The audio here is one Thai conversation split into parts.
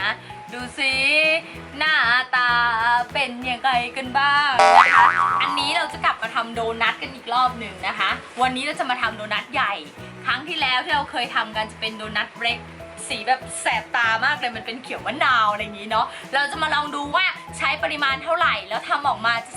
นะ ดูสิหน้าตาเป็นยังไงกันบ้างนะคะ อันนี้เราจะกลับมาทำโดนัทกันอีกรอบหนึ่งนะคะ วันนี้เราจะมาทำโดนัทใหญ่ ครั้งที่แล้วที่เราเคยทำกันจะเป็นโดนัทเบรกสีแบบแสบตามากเลยมันเป็นเขียวมะนาวอะไรอย่างนี้เนาะ เราจะมาลองดูว่าใช้ปริมาณเท่าไหร่ แล้วทำออกมาจะ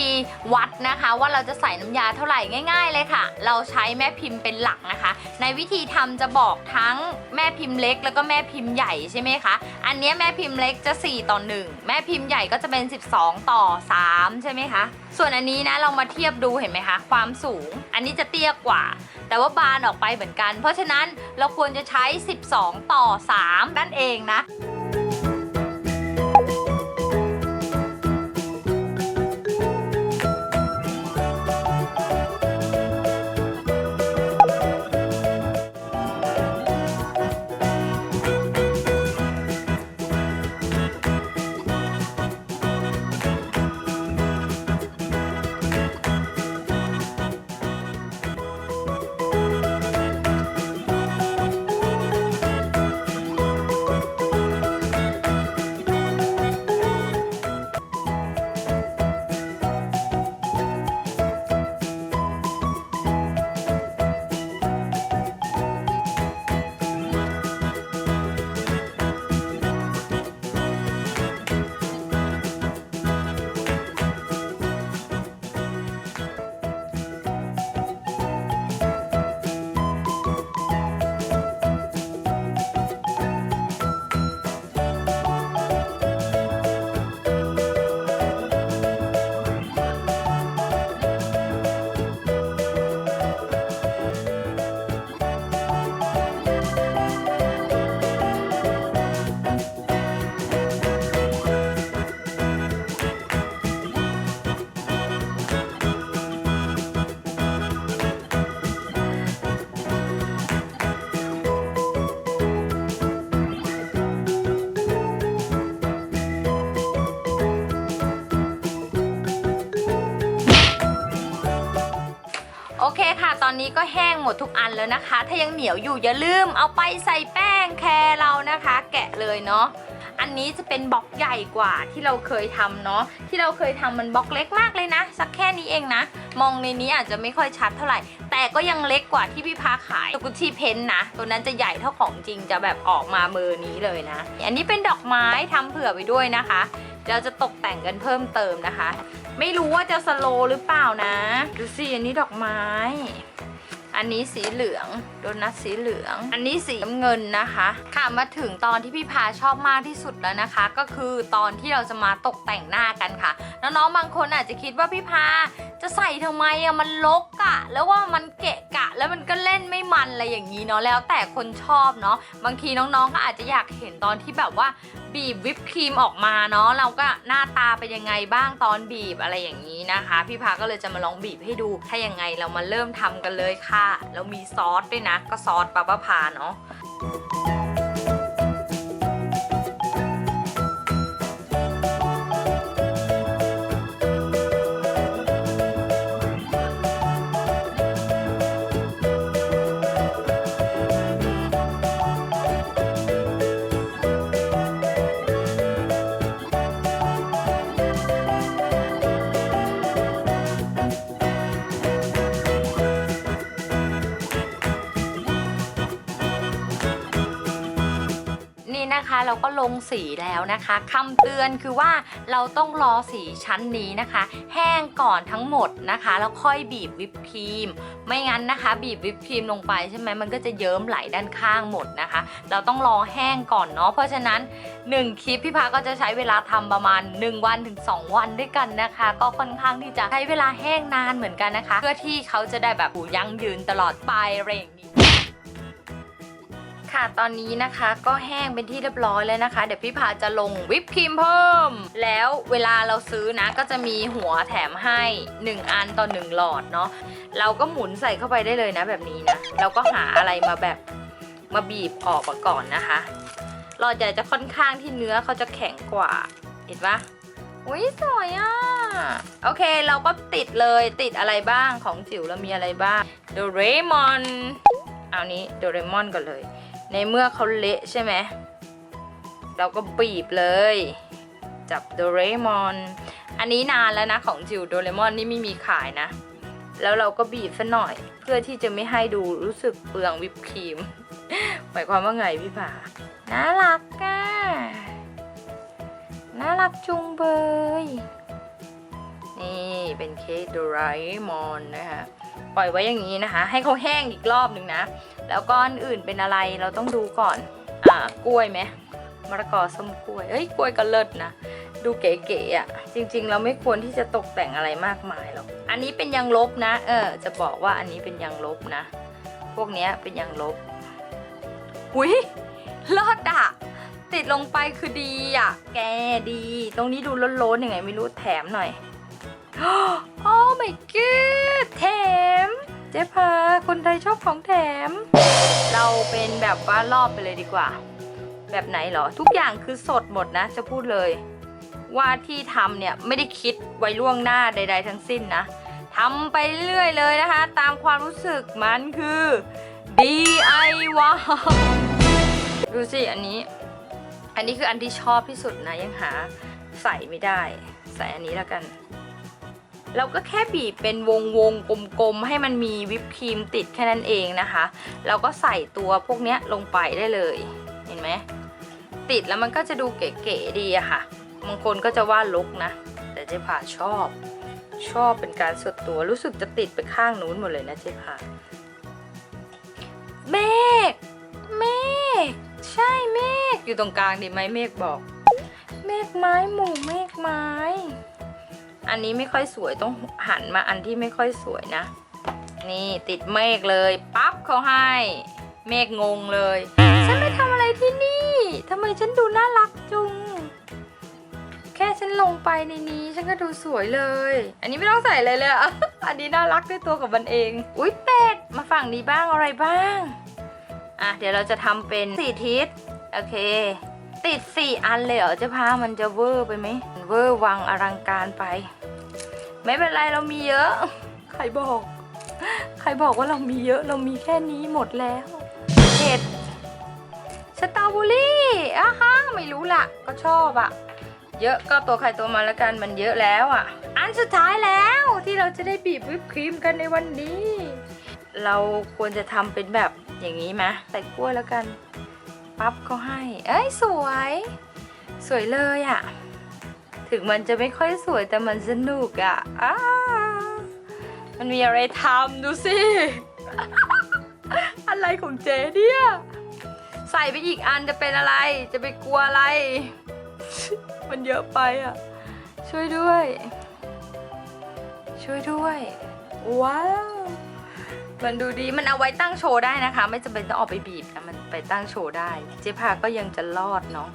ธีวัดนะคะ ว่าเราจะใส่น้ำยาเท่าไหร่ง่าย ๆ เลยค่ะ เราใช้แม่พิมพ์เป็นหลักนะคะ ในวิธีทำจะบอกทั้งแม่พิมพ์เล็ก แล้วก็แม่พิมพ์ใหญ่ใช่ไหมคะอันนี้แม่พิมพ์เล็กจะ 4 ต่อ 1 แม่พิมพ์ใหญ่ก็จะเป็น 12 ต่อ 3 ใช่ไหมคะส่วนอันนี้นะเรามาเทียบดูเห็นไหมคะ ความสูง อันนี้จะเตี้ยกว่า แต่ว่าบานออกไปเหมือนกัน เพราะฉะนั้นเราควรจะใช้ 12 ต่อ 3 นั่นเองนะ อนนี้ก็แห้งหมดทุกอันแล้วนะคะ ถ้ายังเหนียวอยู่อย่าลืมเอาไปใส่แป้งแครเรานะคะ แกะเลยเนาะอันนี้จะเป็นบล็อกใหญ่กว่าที่เราเคยทำเนาะที่เราเคยทำมันบล็อกเล็กมากเลยนะ สักแค่นี้เองนะ มองในนี้อาจจะไม่ค่อยชัดเท่าไหร่ แต่ก็ยังเล็กกว่าที่พี่พาขายกุชชี่เพนนะ ตัวนั้นจะใหญ่เท่าของจริงจะแบบออกมาเบอร์นี้เลยนะ อันนี้เป็นดอกไม้ทำเผื่อไว้ด้วยนะคะเราจะตกแต่งกันเพิ่มเติมนะคะ ไม่รู้ว่าจะสโลว์หรือเปล่านะ ดูสิ อันนี้ดอกไม้ อันนี้สีเหลือง โดนัทสีเหลือง อันนี้สีน้ำเงินนะคะ ค่ะมาถึงตอนที่พี่พาชอบมากที่สุดแล้วนะคะ ก็คือตอนที่เราจะมาตกแต่งหน้ากันค่ะ น้องๆบางคนอาจจะคิดว่าพี่พาจะใส่ทำไมอะมันลกอะแล้วว่ามันเกะกะ แล้วมันก็เล่นไม่มันอะไรอย่างนี้เนาะแล้วแต่คนชอบเนาะบางทีน้องๆก็อาจจะอยากเห็นตอนที่แบบว่าบีบวิปครีมออกมาเนาะเราก็หน้าตาเป็นยังไงบ้างตอนบีบอะไรอย่างนี้นะคะ พี่พาก็เลยจะมาลองบีบให้ดูถ้ายังไงเรามาเริ่มทำกันเลยค่ะแล้วมีซอสด้วยนะ ก็ซอสปาปาพาเนาะ นะคะ เราก็ลงสีแล้วนะคะคำเตือนคือว่าเราต้องรอสีชั้นนี้นะคะ แห้งก่อนทั้งหมดนะคะ แล้วค่อยบีบวิปครีม ไม่งั้นนะคะ บีบวิปครีมลงไปใช่ไหมมันก็จะเยิ้มไหลด้านข้างหมดนะคะ เราต้องรอแห้งก่อนเนาะเพราะฉะนั้น 1 คลิปพี่พาก็จะใช้เวลาทำประมาณ 1 วันถึง 2 วันด้วยกันนะคะ ก็ค่อนข้างที่จะใช้เวลาแห้งนานเหมือนกันนะคะ เพื่อที่เขาจะได้แบบยั่งยืนตลอดไปอะไรอย่างนี้ ค่ะตอนนี้นะคะก็แห้งเป็นที่เรียบร้อยแล้วนะคะ เดี๋ยวพี่พาจะลงวิปครีมเพิ่ม แล้วเวลาเราซื้อนะก็จะมีหัวแถมให้ 1 อันต่อ 1 หลอดเนาะเราก็หมุนใส่เข้าไปได้เลยนะแบบนี้นะเราก็หาอะไรมาแบบมาบีบออกมาก่อนนะคะหลอดใหญ่จะค่อนข้างที่เนื้อเขาจะแข็งกว่า เห็นปะอุ้ยสวยอะ โอเคเราก็ติดเลยติดอะไรบ้างของจิ๋วเรามีอะไรบ้างโดเรมอนเอานี้โดเรมอนก่อนเลย ในเมื่อเขาเละใช่ไหม เราก็บีบเลย จับโดเรมอน อันนี้นานแล้วนะของจิ๋วโดเรมอนนี่ไม่มีขายนะ แล้วเราก็บีบซะหน่อย เพื่อที่จะไม่ให้ดูรู้สึกเปลืองวิปครีม หมายความว่าไงพี่ผาน่ารักอะน่ารักจุงเบย นี่เป็นเค้กโดราเอมอนนะคะ ปล่อยไว้อย่างนี้นะคะ ให้เขาแห้งอีกรอบหนึ่งนะ แล้วก้อนอื่นเป็นอะไรเราต้องดูก่อน อ่ากล้วยไหมมะละกอส้มกล้วยเอ้ยกล้วยก็เลิศนะ ดูเก๋ๆอะ จริง ๆ เราไม่ควรที่จะตกแต่งอะไรมากมายหรอก อันนี้เป็นยางลบนะ เออ จะบอกว่าอันนี้เป็นยางลบนะ พวกเนี้ยเป็นยางลบหุยรอดอะติดลงไปคือดีอะ แกดี ตรงนี้ดูล้นๆยังไงไม่รู้แถมหน่อย โอ้ my god แถม เจ๊พาคนไทยชอบของแถม เราเป็นแบบว่ารอบไปเลยดีกว่า แบบไหนเหรอ ทุกอย่างคือสดหมดนะ จะพูดเลย ว่าที่ทำเนี่ยไม่ได้คิดไว้ล่วงหน้าใด ๆ ทั้งสิ้นนะทำไปเรื่อยเลยนะคะ ตามความรู้สึกมันคือ DIY ดูสิอันนี้ อันนี้คืออันที่ชอบที่สุดนะยังหาใส่ไม่ได้ ใส่อันนี้แล้วกัน เราก็แค่บีบเป็นวงวงกลมๆ ให้มันมีวิปครีมติดแค่นั้นเองนะคะ เราก็ใส่ตัวพวกนี้ลงไปได้เลย เห็นไหม ติดแล้วมันก็จะดูเก๋ๆดีอะค่ะ บางคนก็จะว่าลกนะ แต่เจ๊ผาชอบ ชอบเป็นการส่วนตัว รู้สึกจะติดไปข้างนู้นหมดเลยนะเจ๊ผาเมฆ เมฆ ใช่เมฆ อยู่ตรงกลางดีไหมเมฆบอก เมฆไม้หมู่เมฆไม้ อันนี้ไม่ค่อยสวยต้องหันมาอันที่ไม่ค่อยสวยนะ นี่ติดเมฆเลยปั๊บเขาให้ เมฆงงเลย ฉันไม่ทำอะไรที่นี่ทำไมฉันดูน่ารักจุง แค่ฉันลงไปในนี้ ฉันก็ดูสวยเลย อันนี้ไม่ต้องใส่เลยเลยอะอันนี้น่ารักด้วยตัวกับมันเอง อุ้ยเป็ดมาฝั่งนี้บ้างอะไรบ้างอะเดี๋ยวเราจะทำเป็นสี่ทิศโอเค ติดสี่อันเลยเหรอเจะพามันจะเวอร์ไปไหมเวอร์วังอลังการไป ไม่เป็นไรเรามีเยอะ ใครบอก ใครบอกว่าเรามีเยอะเรามีแค่นี้หมดแล้วเห็ดสตรอเบอรี่อะฮะไม่รู้ล่ะก็ชอบอะเยอะก็ตัวใครตัวมันแล้วกันมันเยอะแล้วอะอันสุดท้ายแล้วที่เราจะได้บีบวิปครีมกันในวันนี้ เราควรจะทำเป็นแบบอย่างนี้ไหมใส่กล้วยแล้วกัน ปั๊บก็ให้ เอ้ยสวย สวยเลยอะถึงมันจะไม่ค่อยสวยแต่มันสนุกอะอ้ามันมีอะไรทำดูสิ อะไรของเจ๊เนี่ย ใส่ไปอีกอันจะเป็นอะไร จะไปกลัวอะไร มันเยอะไปอะช่วยด้วย ช่วยด้วย ว้าว มันดูดีมันเอาไว้ตั้งโชว์ได้นะคะ ไม่จำเป็นต้องเอาไปบีบนะมันไปตั้งโชว์ได้ เจ๊พาก็ยังจะรอดเนาะ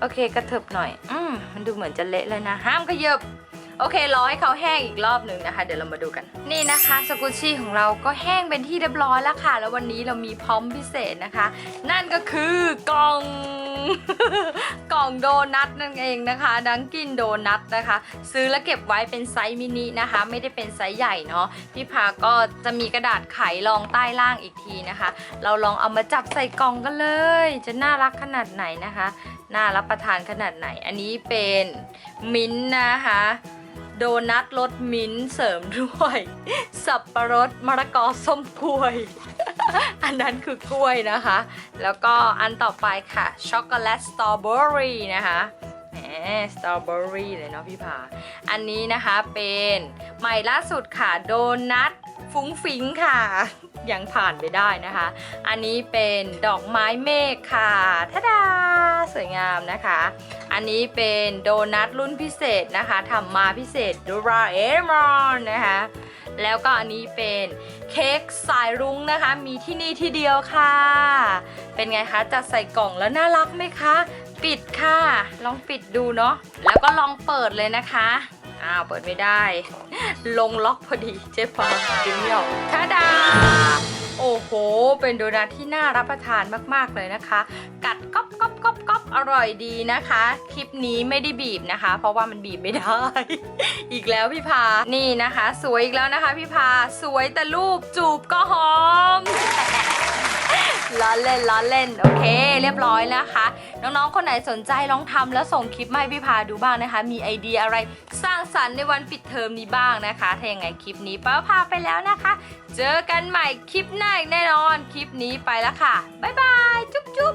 โอเคกระเถิบหน่อย อืมมันดูเหมือนจะเละเลยนะ ห้ามขยับโอเครอให้เขาแห้งอีกรอบหนึ่งนะคะ เดี๋ยวเรามาดูกัน นี่นะคะสกุชี่ของเราก็แห้งเป็นที่เรียบร้อยแล้วค่ะ แล้ววันนี้เรามีพร้อมพิเศษนะคะ นั่นก็คือกล่อง กล่องโดนัทนั่นเองนะคะดังกินโดนัทนะคะ ซื้อแล้วเก็บไว้เป็นไซส์มินินะคะ ไม่ได้เป็นไซส์ใหญ่เนาะพี่พาก็จะมีกระดาษไขรองใต้ล่างอีกทีนะคะ เราลองเอามาจับใส่กล่องกันเลย จะน่ารักขนาดไหนนะคะ น่ารับประทานขนาดไหน อันนี้เป็นมิ้นนะคะโดนัทรสมิ้นเสริมด้วย สับประรดมะละกอส้มกวย อันนั้นคือกล้วยนะคะ แล้วก็อันต่อไปค่ะช็อกโกแลตสตรอเบอรี่นะคะแหมสตรอเบอรี่เลยเนาะพี่ผาอันนี้นะคะเป็นใหม่ล่าสุดค่ะโดนัทฟุ้งฟิงค่ะ ยังผ่านไปได้นะคะ อันนี้เป็นดอกไม้เมฆค่ะทะดา สวยงามนะคะ อันนี้เป็นโดนัทรุ่นพิเศษนะคะทำมาพิเศษดูราเอมอนนะคะ แล้วก็อันนี้เป็นเค้กสายรุ้งนะคะ มีที่นี่ที่เดียวค่ะ เป็นไงคะจัดใส่กล่องแล้วน่ารักไหมคะ ปิดค่ะ ลองปิดดูเนาะแล้วก็ลองเปิดเลยนะคะอ้าวเปิดไม่ได้ ลงล็อกพอดีเจ๊พอดึงไม่ออกทาดา โอ้โห เป็นโดนัทที่น่ารับประทานมากๆเลยนะคะ กัดก๊อบก๊อบก๊อบก อร่อยดีนะคะ คลิปนี้ไม่ได้บีบนะคะ เพราะว่ามันบีบไม่ได้ อีกแล้วพี่พา นี่นะคะ สวยอีกแล้วนะคะพี่พา สวยแต่รูปจูบก็หอมล้อเล่นล้อเล่นโอเค เรียบร้อยนะคะ น้องๆ คนไหนสนใจลองทำแล้วส่งคลิปมาให้พี่พาดูบ้างนะคะ มีไอเดียอะไรสร้างสรรค์ในวันปิดเทอมนี้บ้างนะคะ ถ้าอย่างไงคลิปนี้ป้าพาไปแล้วนะคะ เจอกันใหม่คลิปหน้าแน่นอน คลิปนี้ไปแล้วค่ะ บ๊ายบาย จุ๊บจุ๊บ